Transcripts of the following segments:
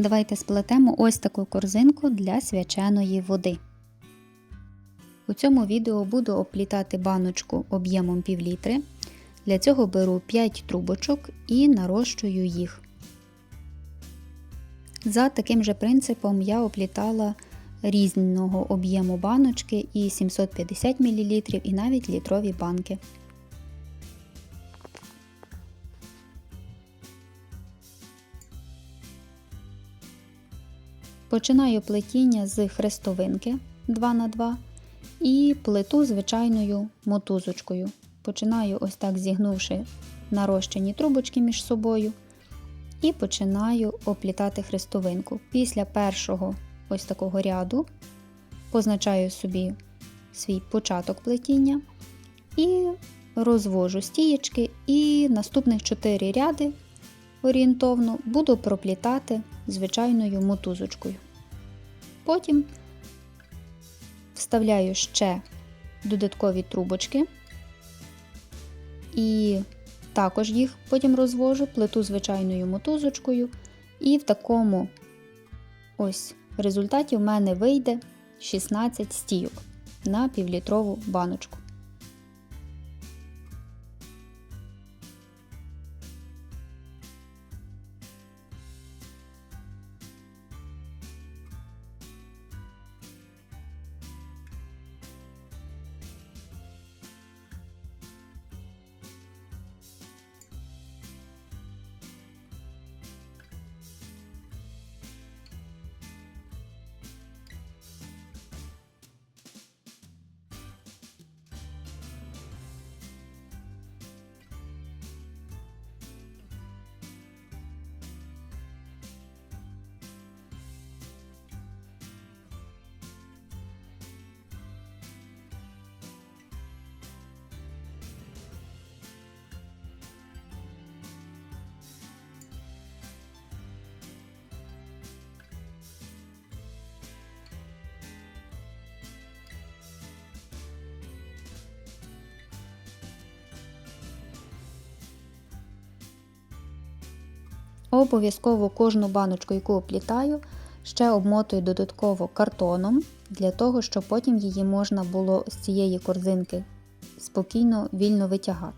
Давайте сплетемо ось таку корзинку для свяченої води. У цьому відео буду оплітати баночку об'ємом пів літри. Для цього беру 5 трубочок і нарощую їх. За таким же принципом я оплітала різного об'єму баночки і 750 мл, і навіть літрові банки. Починаю плетіння з хрестовинки 2х2 і плету звичайною мотузочкою. Починаю ось так зігнувши нарощені трубочки між собою, і починаю оплітати хрестовинку. Після першого ось такого ряду позначаю собі свій початок плетіння і розвожу стієчки, і наступних 4 ряди орієнтовно буду проплітати звичайною мотузочкою. Потім вставляю ще додаткові трубочки і також їх потім розвожу, плету звичайною мотузочкою, і в такому ось результаті в мене вийде 16 стійок на півлітрову баночку. Обов'язково кожну баночку, яку оплітаю, ще обмотую додатково картоном, для того, щоб потім її можна було з цієї корзинки спокійно, вільно витягати.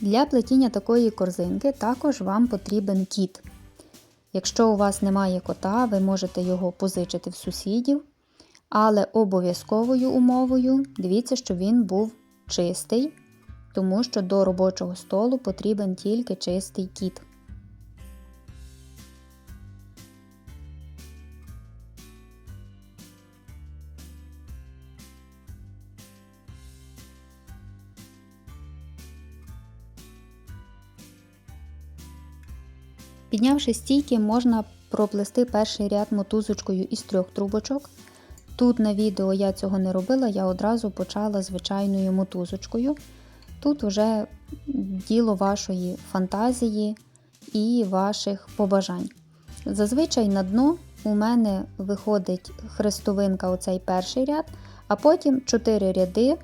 Для плетіння такої корзинки також вам потрібен кіт. Якщо у вас немає кота, ви можете його позичити в сусідів, але обов'язковою умовою дивіться, щоб він був чистий тому що до робочого столу потрібен тільки чистий кіт. Піднявши стійки, можна проплести перший ряд мотузочкою із трьох трубочок. Тут на відео я цього не робила, я одразу почала звичайною мотузочкою. Тут вже діло вашої фантазії і ваших побажань. Зазвичай на дно у мене виходить хрестовинка, оцей перший ряд, а потім 4 ряди,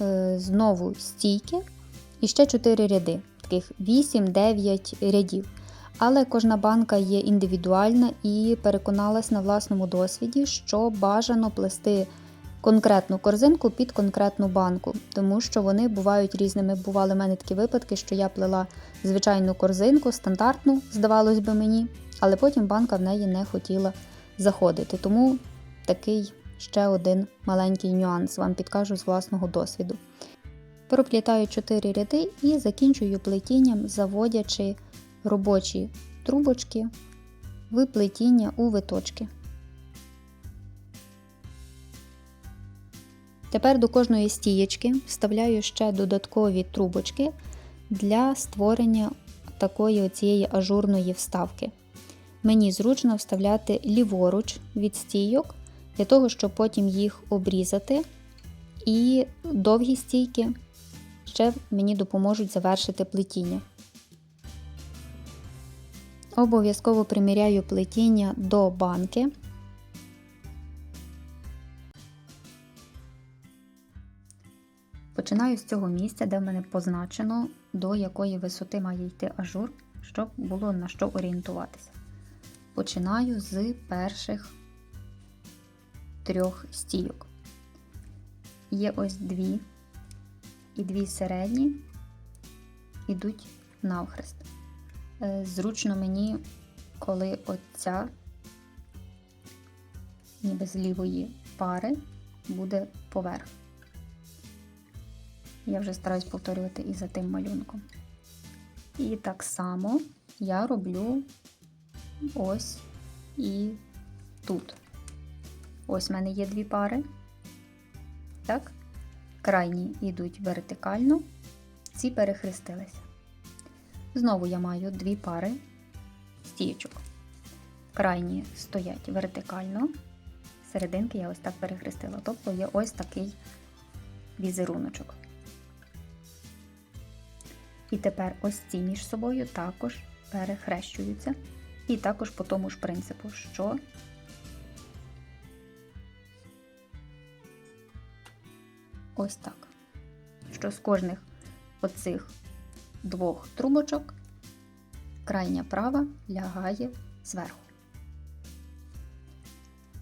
е, знову стійки, і ще 4 ряди, таких 8-9 рядів. Але кожна банка є індивідуальна і переконалась на власному досвіді, що бажано плести конкретну корзинку під конкретну банку, тому що вони бувають різними. Бували в мене такі випадки, що я плела звичайну корзинку, стандартну, здавалось би мені, але потім банка в неї не хотіла заходити. Тому такий ще один маленький нюанс вам підкажу з власного досвіду. Проплітаю 4 ряди і закінчую плетінням, заводячи робочі трубочки в плетіння у виточки. Тепер до кожної стієчки вставляю ще додаткові трубочки для створення такої оцієї ажурної вставки. Мені зручно вставляти ліворуч від стійок, для того, щоб потім їх обрізати. І довгі стійки ще мені допоможуть завершити плетіння. Обов'язково приміряю плетіння до банки. Починаю з цього місця, де в мене позначено, до якої висоти має йти ажур, щоб було на що орієнтуватися. Починаю з перших трьох стійок. Є ось дві, і дві середні йдуть навхрест. Е, Зручно мені, коли оця, ніби з лівої пари, буде поверх. Я вже стараюсь повторювати і за тим малюнком. І так само я роблю ось і тут. Ось в мене є дві пари. Так? Крайні йдуть вертикально, ці перехрестилися. Знову я маю дві пари стічок. Крайні стоять вертикально, серединки я ось так перехрестила. Тобто є ось такий візеруночок. І тепер ось ці між собою також перехрещуються. І також по тому ж принципу, що ось так. Що з кожних оцих двох трубочок крайня права лягає зверху.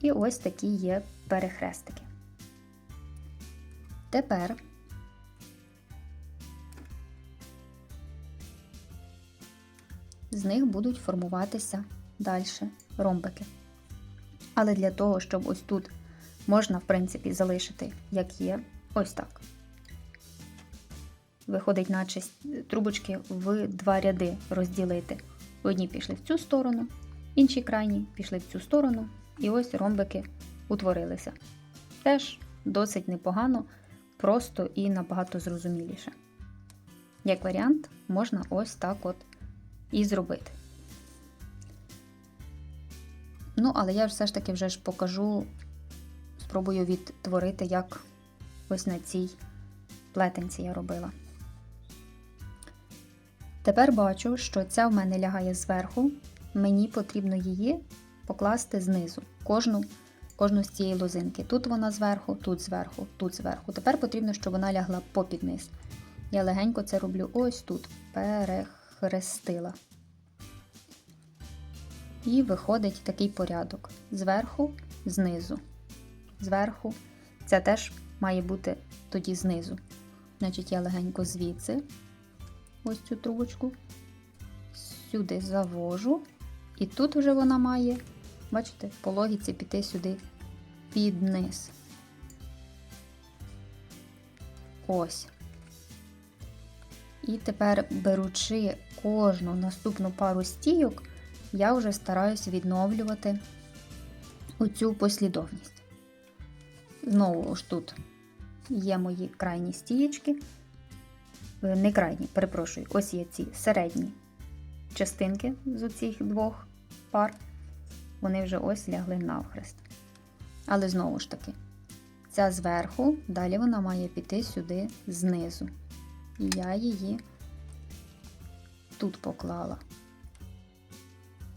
І ось такі є перехрестики. Тепер з них будуть формуватися далі ромбики. Але для того, щоб ось тут можна, в принципі, залишити, як є, ось так. Виходить, наче трубочки в два ряди розділити. Одні пішли в цю сторону, інші крайні пішли в цю сторону, і ось ромбики утворилися. Теж досить непогано, просто і набагато зрозуміліше. Як варіант, можна ось так от і зробити. Ну, але я все ж таки вже ж покажу, спробую відтворити, як ось на цій плетенці я робила. Тепер бачу, що ця в мене лягає зверху, мені потрібно її покласти знизу, кожну кожну з цієї лозинки. Тут вона зверху, тут зверху, тут зверху. Тепер потрібно, щоб вона лягла попід низ. Я легенько це роблю ось тут, перехрестила. І виходить такий порядок. Зверху, знизу. Зверху. Це теж має бути тоді знизу. Значить, я легенько звідси ось цю трубочку, сюди завожу, і тут вже вона має, бачите, по логіці піти сюди під низ. Ось. І тепер, беручи кожну наступну пару стійок, я вже стараюся відновлювати оцю послідовність. Знову ж тут є мої крайні стієчки, Е, не крайні, перепрошую, ось є ці середні частинки з оцих двох пар, вони вже ось лягли навхрест. Але знову ж таки, ця зверху, далі вона має піти сюди знизу. І я її тут поклала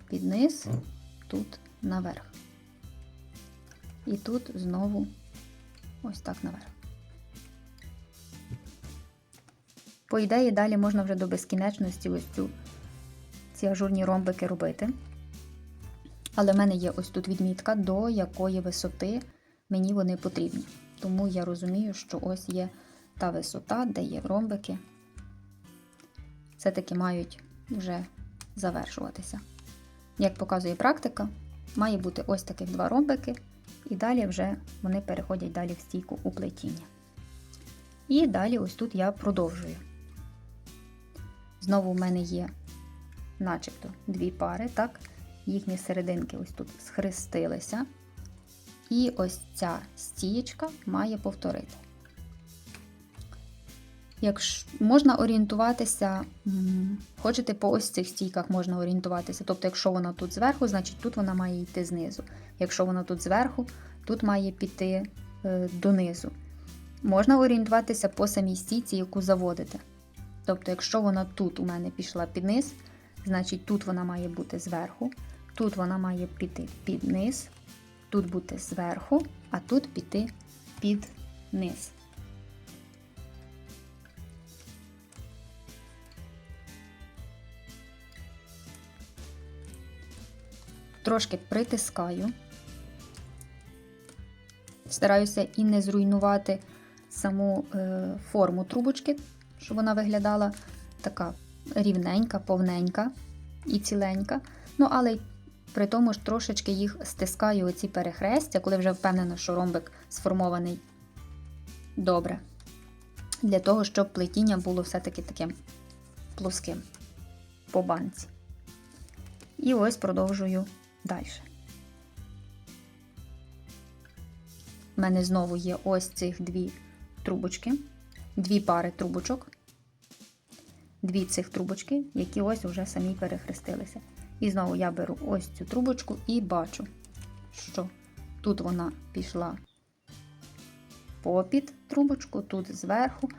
під низ, тут наверх. І тут знову ось так наверх. По ідеї, далі можна вже до безкінечності ось цю, ці ажурні ромбики робити. Але в мене є ось тут відмітка, до якої висоти мені вони потрібні. Тому я розумію, що ось є та висота, де є ромбики. Все-таки мають вже завершуватися. Як показує практика, має бути ось таких два ромбики, і далі вже вони переходять далі в стійку у плетіння. І далі ось тут я продовжую. Знову в мене є начебто дві пари, так? Їхні серединки ось тут схрестилися. І ось ця стієчка має повторити. Якщо можна орієнтуватися, хочете по ось цих стійках можна орієнтуватися. Тобто, якщо вона тут зверху, значить тут вона має йти знизу. Якщо вона тут зверху, тут має піти е, донизу. Можна орієнтуватися по самій стійці, яку заводите. Тобто, якщо вона тут у мене пішла під низ, значить тут вона має бути зверху, тут вона має піти під низ, тут бути зверху, а тут піти під низ. Трошки притискаю. Стараюся і не зруйнувати саму е, форму трубочки, щоб вона виглядала така рівненька, повненька і ціленька. Ну, але при тому ж трошечки їх стискаю оці перехрестя, коли вже впевнена, що ромбик сформований добре. Для того, щоб плетіння було все-таки таким плоским по банці. І ось продовжую далі. У мене знову є ось цих дві трубочки, дві пари трубочок, дві цих трубочки, які ось вже самі перехрестилися. І знову я беру ось цю трубочку і бачу, що тут вона пішла попід трубочку, тут зверху,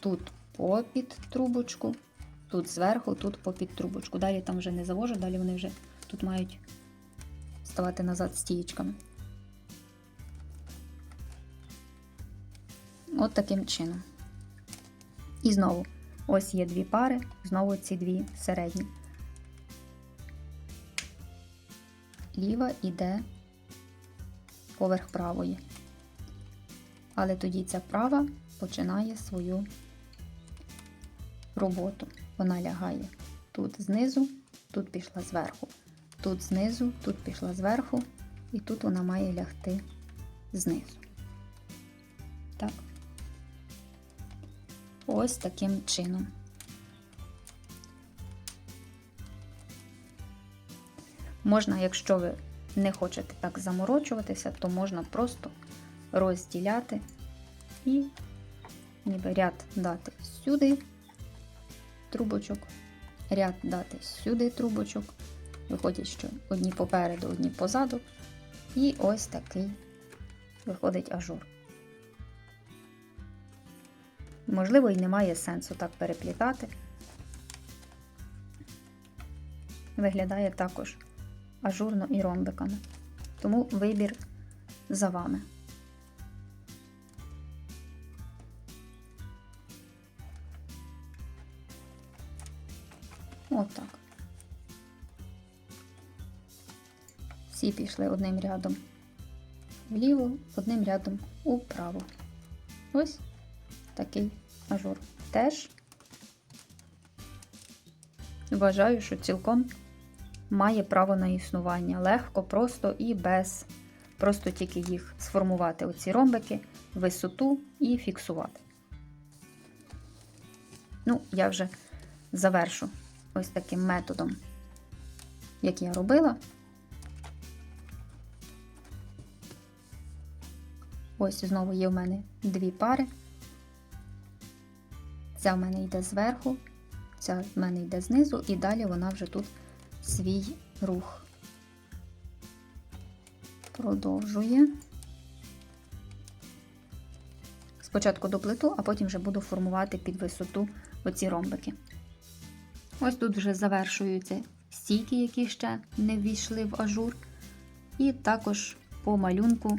тут попід трубочку, тут зверху, тут попід трубочку. Далі там вже не завожу, далі вони вже тут мають ставати назад стієчками. От таким чином. І знову, ось є дві пари, знову ці дві середні. Ліва йде поверх правої. Але тоді ця права починає свою роботу. Вона лягає тут знизу, тут пішла зверху, тут знизу, тут пішла зверху, і тут вона має лягти знизу. Так. Ось таким чином. Можна, якщо ви не хочете так заморочуватися, то можна просто розділяти і ніби ряд дати сюди трубочок, ряд дати сюди трубочок. Виходять, що одні попереду, одні позаду. І ось такий виходить ажур. Можливо, і немає сенсу так переплітати. Виглядає також ажурно і ромбиками. Тому вибір за вами. Отак. Всі пішли одним рядом вліво, одним рядом управо. Ось такий ажур. Теж вважаю, що цілком має право на існування. Легко, просто і без. Просто тільки їх сформувати, оці ромбики, висоту і фіксувати. Ну, я вже завершу ось таким методом, як я робила. Ось знову є в мене дві пари. Ця в мене йде зверху, ця в мене йде знизу, і далі вона вже тут свій рух продовжує. Спочатку доплету, а потім вже буду формувати під висоту оці ромбики. Ось тут вже завершуються стійки, які ще не ввійшли в ажур. І також по малюнку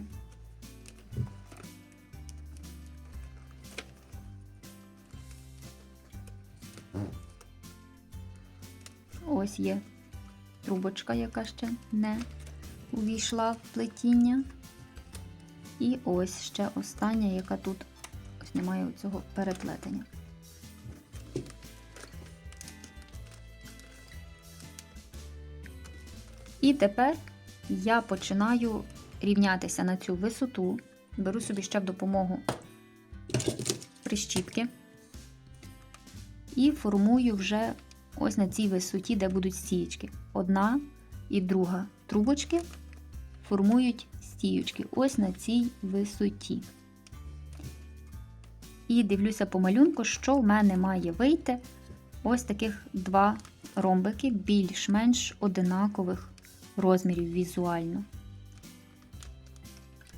ось є трубочка, яка ще не увійшла в плетіння. І ось ще остання, яка тут ось немає цього переплетення. І тепер я починаю рівнятися на цю висоту, беру собі ще в допомогу прищіпки і формую вже ось на цій висоті, де будуть стієчки. Одна і друга трубочки формують стіючки ось на цій висоті. І дивлюся по малюнку, що в мене має вийти ось таких два ромбики більш-менш одинакових розмірів візуально.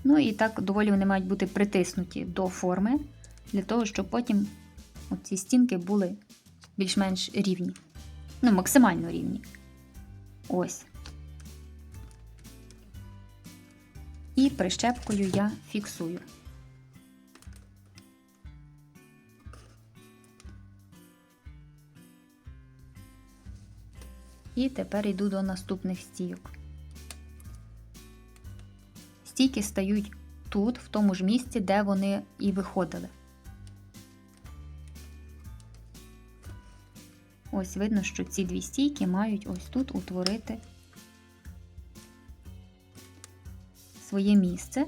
Ну і так доволі вони мають бути притиснуті до форми, для того, щоб потім ці стінки були більш-менш рівні. Ну, максимально рівні. Ось. І прищепкою я фіксую. І тепер йду до наступних стійок. стійки стають тут, в тому ж місці, де вони і виходили. Ось видно, що ці дві стійки мають ось тут утворити своє місце.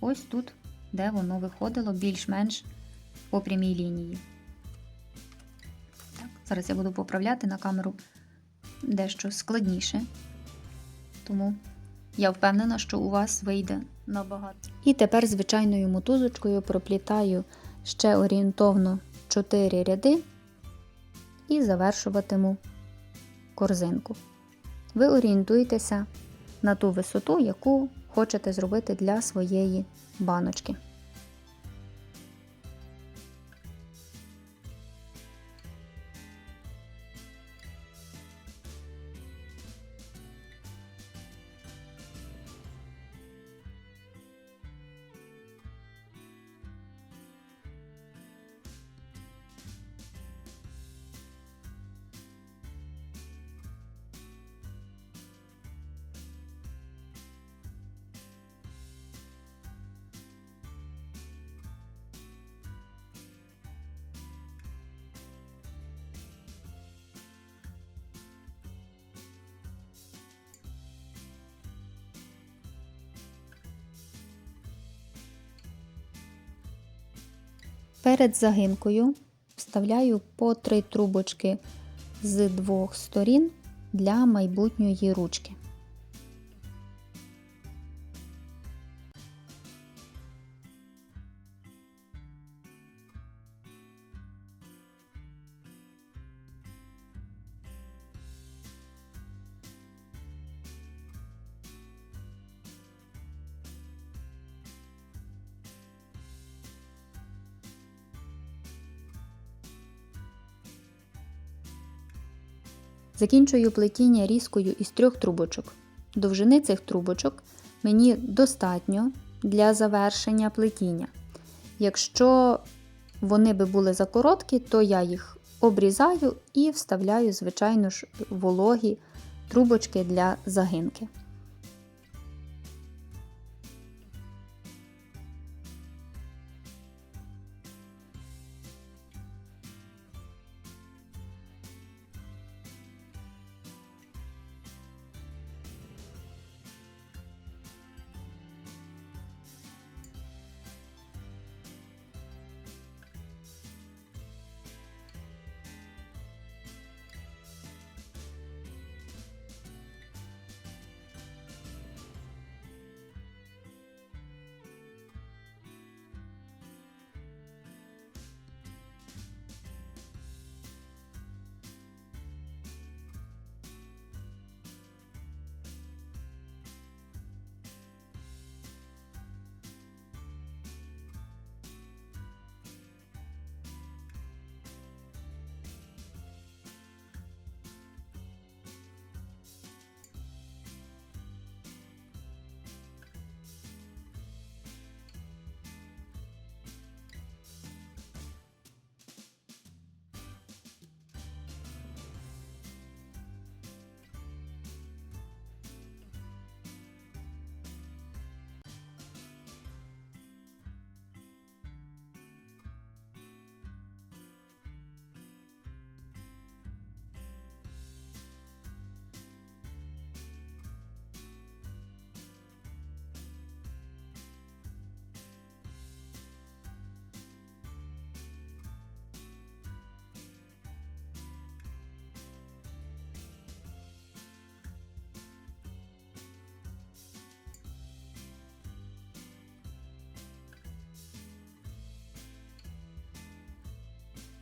Ось тут, де воно виходило більш-менш по прямій лінії. Так, Зараз я буду поправляти на камеру дещо складніше. Тому я впевнена, що у вас вийде набагато. І тепер звичайною мотузочкою проплітаю ще орієнтовно 4 ряди і завершуватиму корзинку. Ви орієнтуєтеся на ту висоту, яку хочете зробити для своєї баночки. Перед загинкою вставляю по три трубочки з двох сторін для майбутньої ручки. Закінчую плетіння різкою із трьох трубочок. Довжини цих трубочок мені достатньо для завершення плетіння. Якщо вони би були закороткі, то я їх обрізаю і вставляю, звичайно ж, вологі трубочки для загинки.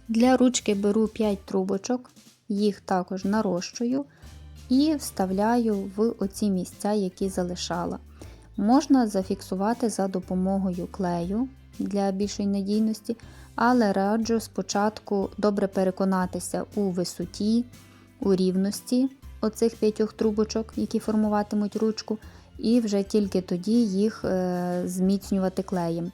Для ручки беру 5 трубочок, їх також нарощую і вставляю в оці місця, які залишала. Можна зафіксувати за допомогою клею для більшої надійності, але раджу спочатку добре переконатися у висоті, у рівності оцих п'ятьох трубочок, які формуватимуть ручку, і вже тільки тоді їх е, зміцнювати клеєм.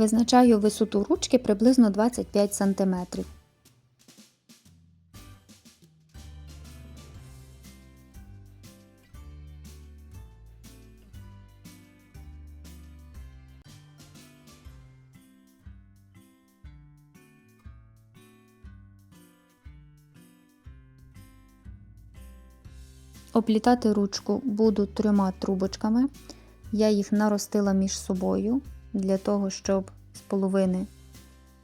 Визначаю висоту ручки приблизно 25 см. Оплітати ручку буду трьома трубочками. Я їх наростила між собою для того, щоб з половини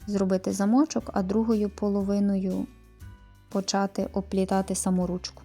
зробити замочок, а другою половиною почати оплітати саму ручку.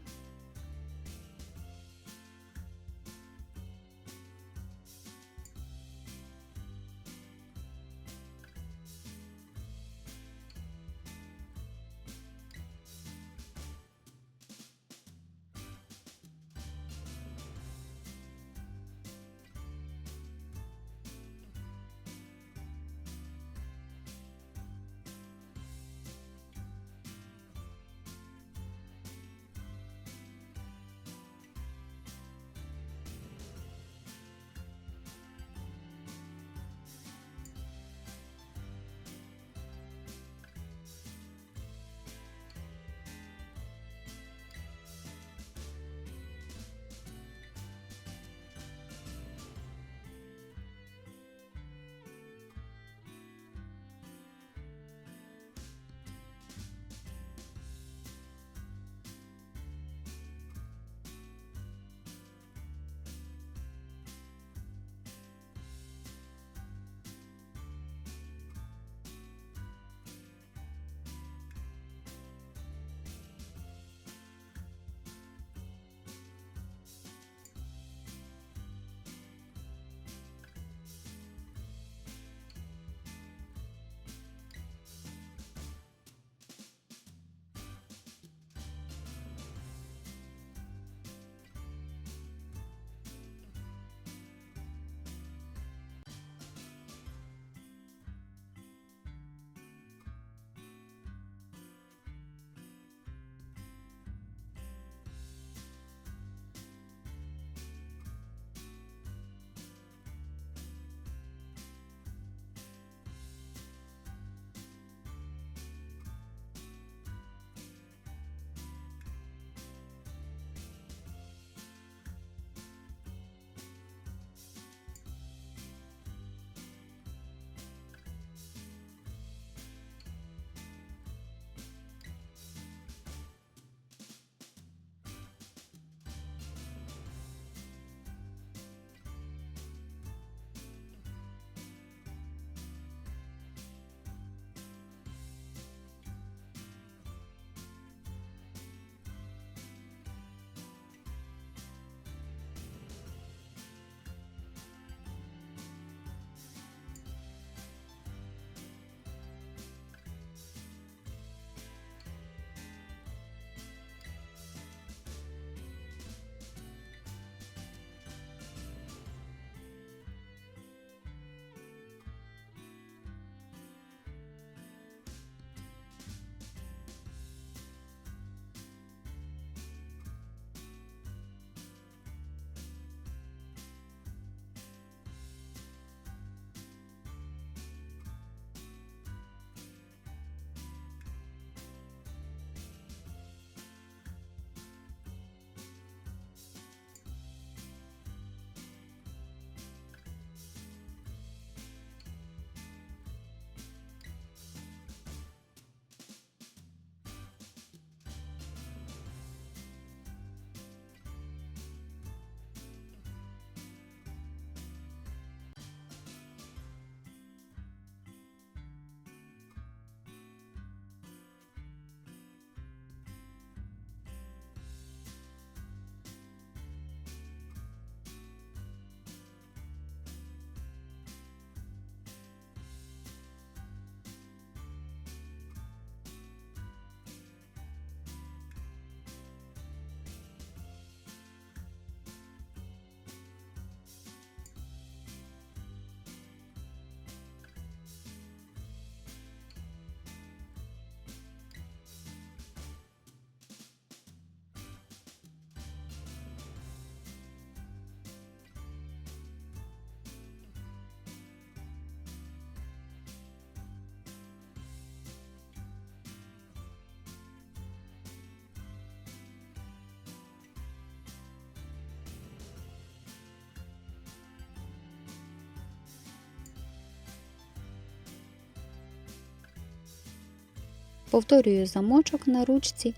Повторюю замочок на ручці,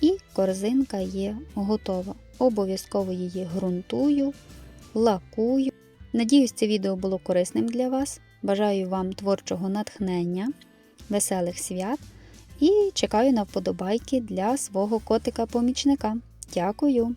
і корзинка є готова. Обов'язково її ґрунтую, лакую. Надіюсь, це відео було корисним для вас. Бажаю вам творчого натхнення, веселих свят і чекаю на вподобайки для свого котика-помічника. Дякую!